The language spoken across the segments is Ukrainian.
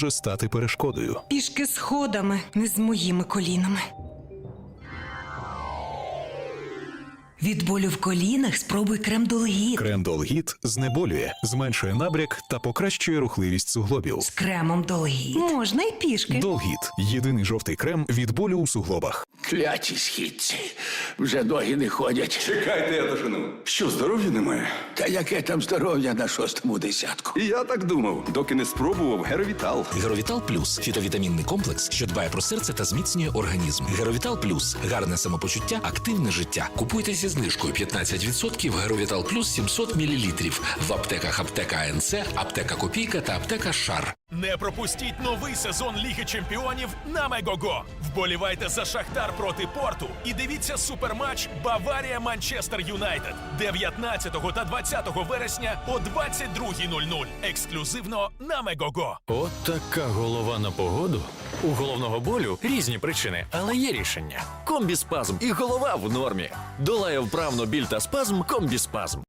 може стати перешкодою. Пішки сходами, не з моїми колінами. Від болю в колінах спробуй крем Долгіт. Крем Долгіт знеболює, зменшує набряк та покращує рухливість суглобів. З кремом Долгіт. Можна й пішки. Долгіт єдиний жовтий крем від болю у суглобах. Кляті східці. Вже ноги не ходять. Чекайте, я дожену. Що, здоров'я немає? Та яке там здоров'я на шостому десятку? І я так думав, доки не спробував Геровітал. Геровітал Плюс фітовітамінний комплекс, що дбає про серце та зміцнює організм. Геровітал Плюс гарне самопочуття, активне життя. Купуйте зі знижкою 15% Геровітал Плюс 700 мл в аптеках Аптека АНЦ, Аптека Копійка та Аптека Шар. Не пропустіть новий сезон Ліги Чемпіонів на Мегого. Вболівайте за Шахтар проти Порту і дивіться суперматч Баварія Манчестер Юнайтед 19 та 20 вересня о 22.00. Ексклюзивно на Мегого. От така голова на погоду. У головного болю різні причини, але є рішення. Комбіспазм і голова в нормі. Долає вправно біль та спазм комбіспазм.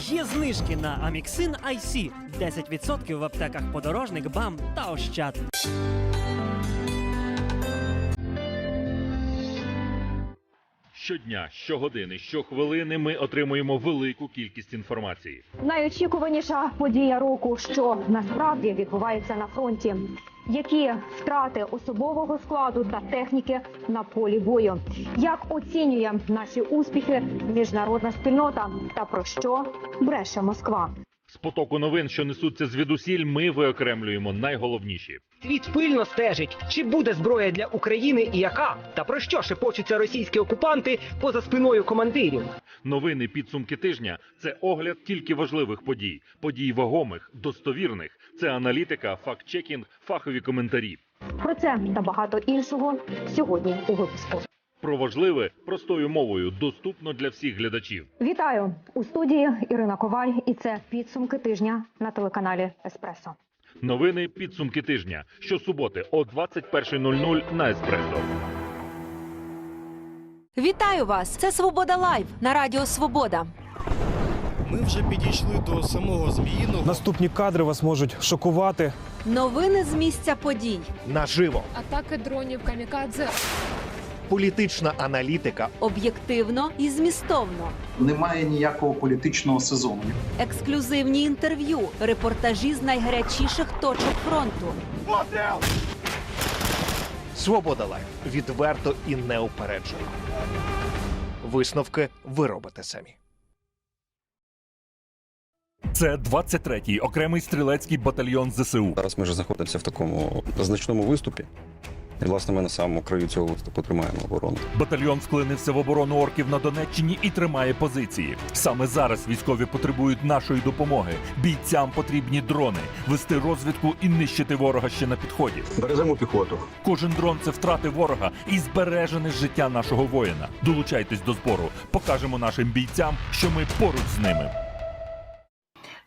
Є знижки на Аміксин IC 10% в аптеках подорожник, БАМ та Ощад. Щодня, щогодини, щохвилини ми отримуємо велику кількість інформації. Найочікуваніша подія року, що насправді відбувається на фронті. Які втрати особового складу та техніки на полі бою? Як оцінює наші успіхи міжнародна спільнота? Та про що бреше Москва? З потоку новин, що несуться звідусіль, ми виокремлюємо найголовніші. Світ пильно стежить, чи буде зброя для України і яка, та про що шепочуться російські окупанти поза спиною командирів. Новини підсумки тижня це огляд тільки важливих подій, подій вагомих, достовірних. Це аналітика, факт-чекінг, фахові коментарі. Про це та багато іншого сьогодні у випуску. Про важливе простою мовою, доступно для всіх глядачів. Вітаю у студії Ірина Коваль, і це підсумки тижня на телеканалі Еспресо. Новини підсумки тижня. Щосуботи о 21.00 на Еспресо. Вітаю вас! Це Свобода Лайв на Радіо Свобода. Ми вже підійшли до самого Зміїного. Наступні кадри вас можуть шокувати. Новини з місця подій. Наживо. Атаки дронів камікадзе. Політична аналітика. Об'єктивно і змістовно. Немає ніякого політичного сезону. Ексклюзивні інтерв'ю, репортажі з найгарячіших точок фронту. Свобода лайф. Відверто і неупереджено. Висновки ви робите самі. Це 23-й окремий стрілецький батальйон ЗСУ. Зараз ми вже знаходимося в такому значному виступі. І, власне, ми на самому краю цього виступу тримаємо оборону. Батальйон вклинився в оборону орків на Донеччині і тримає позиції. Саме зараз військові потребують нашої допомоги. Бійцям потрібні дрони, вести розвідку і нищити ворога ще на підході. Бережемо піхоту. Кожен дрон це втрати ворога і збережене життя нашого воїна. Долучайтесь до збору. Покажемо нашим бійцям, що ми поруч з ними.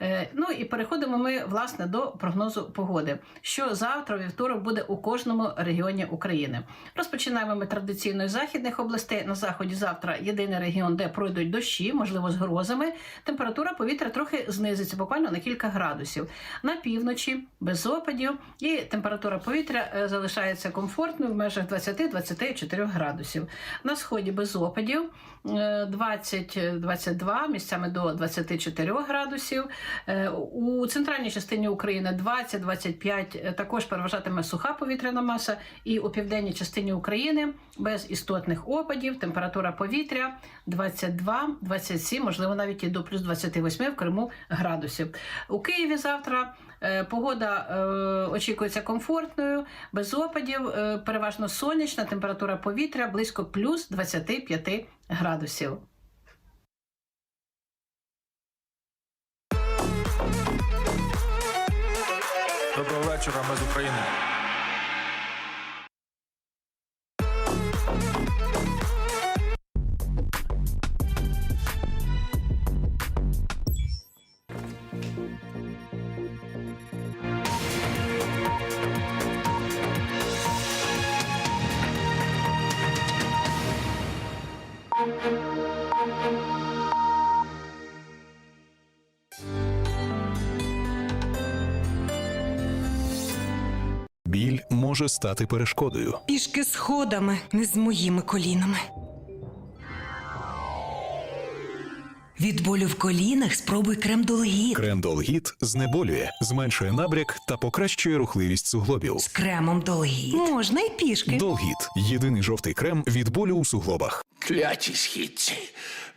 Е, Ну і переходимо ми власне до прогнозу погоди. Що завтра, вівторок, буде у кожному регіоні України. Розпочинаємо ми традиційно з західних областей. На заході завтра єдиний регіон, де пройдуть дощі, можливо, з грозами. Температура повітря трохи знизиться, буквально на кілька градусів. На півночі без опадів, і температура повітря е, залишається комфортною в межах 20-24 градусів. На сході без опадів е, 20-22, місцями до 24 градусів. Е, У центральній частині України 20-25 е, також переважатиме суха повітряна маса, і у південній частині України без істотних опадів, температура повітря 22-27, можливо, навіть і до плюс 28 в Криму градусів. У Києві завтра е, погода очікується комфортною, без опадів, переважно сонячна, температура повітря близько плюс 25 градусів. Вечора, з України. Може стати перешкодою. Пішки сходами, не з моїми колінами. Від болю в колінах спробуй крем-долгіт. Крем Долгіт знеболює, зменшує набряк та покращує рухливість суглобів. З кремом долгіт. Можна й пішки. Долгіт єдиний жовтий крем від болю у суглобах. Кляті східці.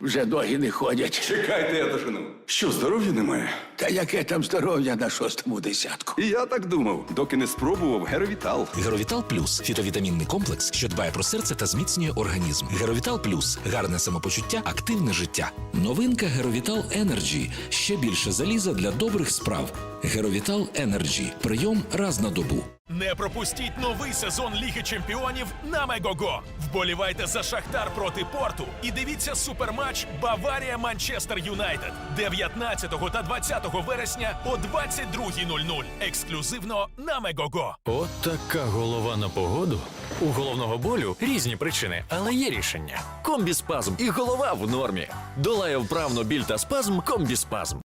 Вже ноги не ходять. Чекайте, я дожену. Що, здоров'я немає? Та яке там здоров'я на шостому десятку? І я так думав, доки не спробував Геровітал. Геровітал Плюс фітовітамінний комплекс, що дбає про серце та зміцнює організм. Геровітал Плюс гарне самопочуття, активне життя. Новинка Геровітал Енерджі. Ще більше заліза для добрих справ. Геровітал Енерджі. Прийом раз на добу. Не пропустіть новий сезон Ліги Чемпіонів на Мегого. Вболівайте за Шахтар проти Порту і дивіться суперматч Баварія Манчестер Юнайтед 19 та 20 вересня о 22.00. Ексклюзивно на Мегого. От така голова на погоду. У головного болю різні причини, але є рішення. Комбіспазм і голова в нормі. Долає вправно біль та спазм комбіспазм.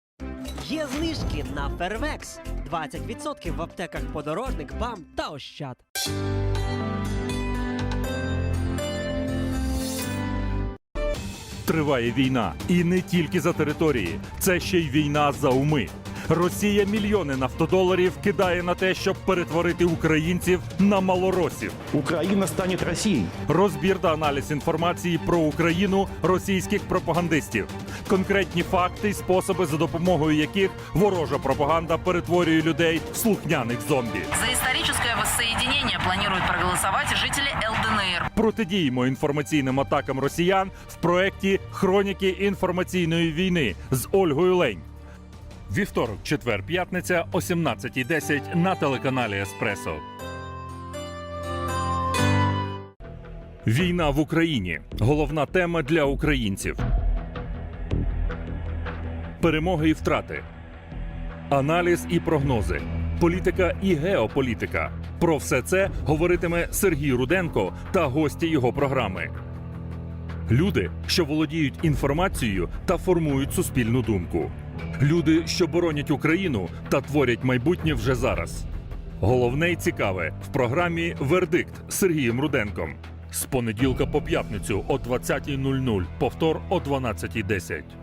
Є знижки на Фервекс. 20% в аптеках подорожник, бам та ощад. Триває війна. І не тільки за території. Це ще й війна за уми. Росія мільйони нафтодоларів кидає на те, щоб перетворити українців на малоросів. Україна стане Росією. Розбір та аналіз інформації про Україну російських пропагандистів, конкретні факти і способи, за допомогою яких ворожа пропаганда перетворює людей в слухняних зомбі. За историческое воссоединение планируют проголосовать жители ЛДНР. Протидіємо інформаційним атакам росіян в проєкті Хроніки інформаційної війни з Ольгою Лень. Вівторок, четвер, п'ятниця о 17.10 на телеканалі Еспресо. Війна в Україні. Головна тема для українців. Перемоги і втрати. Аналіз і прогнози. Політика і геополітика. Про все це говоритиме Сергій Руденко та гості його програми. Люди, що володіють інформацією та формують суспільну думку. Люди, що боронять Україну та творять майбутнє вже зараз. Головне і цікаве в програмі Вердикт з Сергієм Руденком з понеділка по п'ятницю о 20.00. Повтор о 12.10.